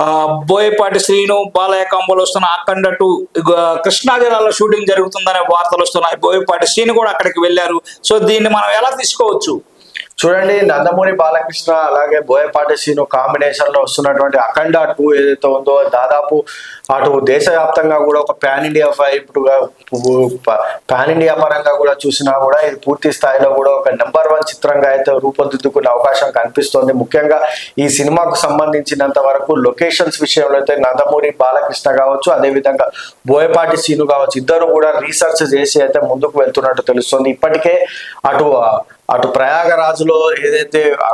ఆ, బోయపాటి శ్రీను బాలయ్య కాంబోలు వస్తున్న అఖండ టూ కృష్ణా జిల్లాలో షూటింగ్ జరుగుతుందనే వార్తలు వస్తున్నాయి. బోయపాటి శ్రీను కూడా అక్కడికి వెళ్ళారు. సో దీన్ని మనం ఎలా తీసుకోవచ్చు? చూడండి నందమూరి బాలకృష్ణ అలాగే బోయపాటి సీను కాంబినేషన్లో వస్తున్నటువంటి అఖండ టూ ఏదైతే ఉందో దాదాపు అటు దేశవ్యాప్తంగా కూడా ఒక పాన్ ఇండియా ఇప్పుడు పాన్ ఇండియా పరంగా కూడా చూసినా కూడా ఇది పూర్తి స్థాయిలో కూడా ఒక నెంబర్ వన్ చిత్రంగా అయితే రూపొందిద్దుకునే అవకాశం కనిపిస్తోంది. ముఖ్యంగా ఈ సినిమాకు సంబంధించినంత వరకు లొకేషన్స్ విషయంలో అయితే నందమూరి బాలకృష్ణ కావచ్చు అదేవిధంగా బోయపాటి సీను కావచ్చు ఇద్దరు కూడా రీసెర్చ్ చేసి అయితే ముందుకు వెళ్తున్నట్టు తెలుస్తుంది. ఇప్పటికే అటు అటు ప్రయాగరాజులో ఏదైతే ఆ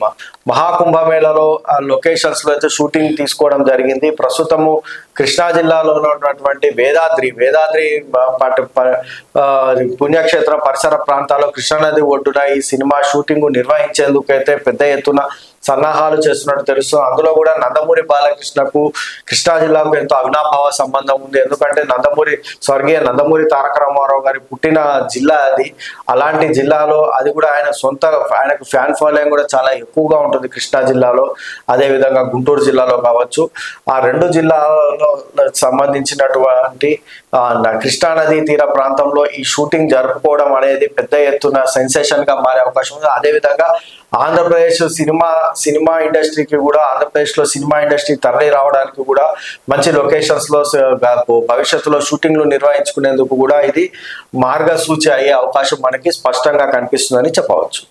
మ- మహాకుంభమేళలో ఆ లొకేషన్స్లో అయితే షూటింగ్ తీసుకోవడం జరిగింది. ప్రస్తుతము కృష్ణా జిల్లాలో ఉన్నటువంటి వేదాద్రి వేదాద్రి ప- పుణ్యక్షేత్ర పరిసర ప్రాంతాల్లో కృష్ణానది ఒడ్డున ఈ సినిమా షూటింగ్ నిర్వహించేందుకు అయితే పెద్ద ఎత్తున సన్నాహాలు చేస్తున్నట్టు తెలుసు అందులో కూడా నందమూరి బాలకృష్ణకు కృష్ణా జిల్లాకు ఎంతో అవినాభావ సంబంధం ఉంది. ఎందుకంటే నందమూరి స్వర్గీయ నందమూరి తారక రామారావు గారి పుట్టిన జిల్లా అది. అలాంటి జిల్లాలో అది కూడా ఆయన సొంత ఆయనకు ఫ్యాన్ ఫాలోయింగ్ కూడా చాలా ఎక్కువగా ఉంటుంది కృష్ణా జిల్లాలో. అదే విధంగా గుంటూరు జిల్లాలో కావచ్చు. ఆ రెండు జిల్లాలో సంబంధించినటువంటి కృష్ణా నదీ తీర ప్రాంతంలో ఈ షూటింగ్ జరుపుకోవడం అనేది పెద్ద ఎత్తున సెన్సేషన్గా మారే అవకాశం ఉంది. అదే విధంగా ఆంధ్రప్రదేశ్ సినిమా సినిమా ఇండస్ట్రీకి కూడా ఆంధ్రప్రదేశ్లో సినిమా ఇండస్ట్రీ తరలి రావడానికి కూడా మంచి లొకేషన్స్లో భవిష్యత్తులో షూటింగ్లు నిర్వహించుకునేందుకు కూడా ఇది మార్గసూచి అయ్యే అవకాశం మనకి స్పష్టంగా కనిపిస్తుందని చెప్పవచ్చు.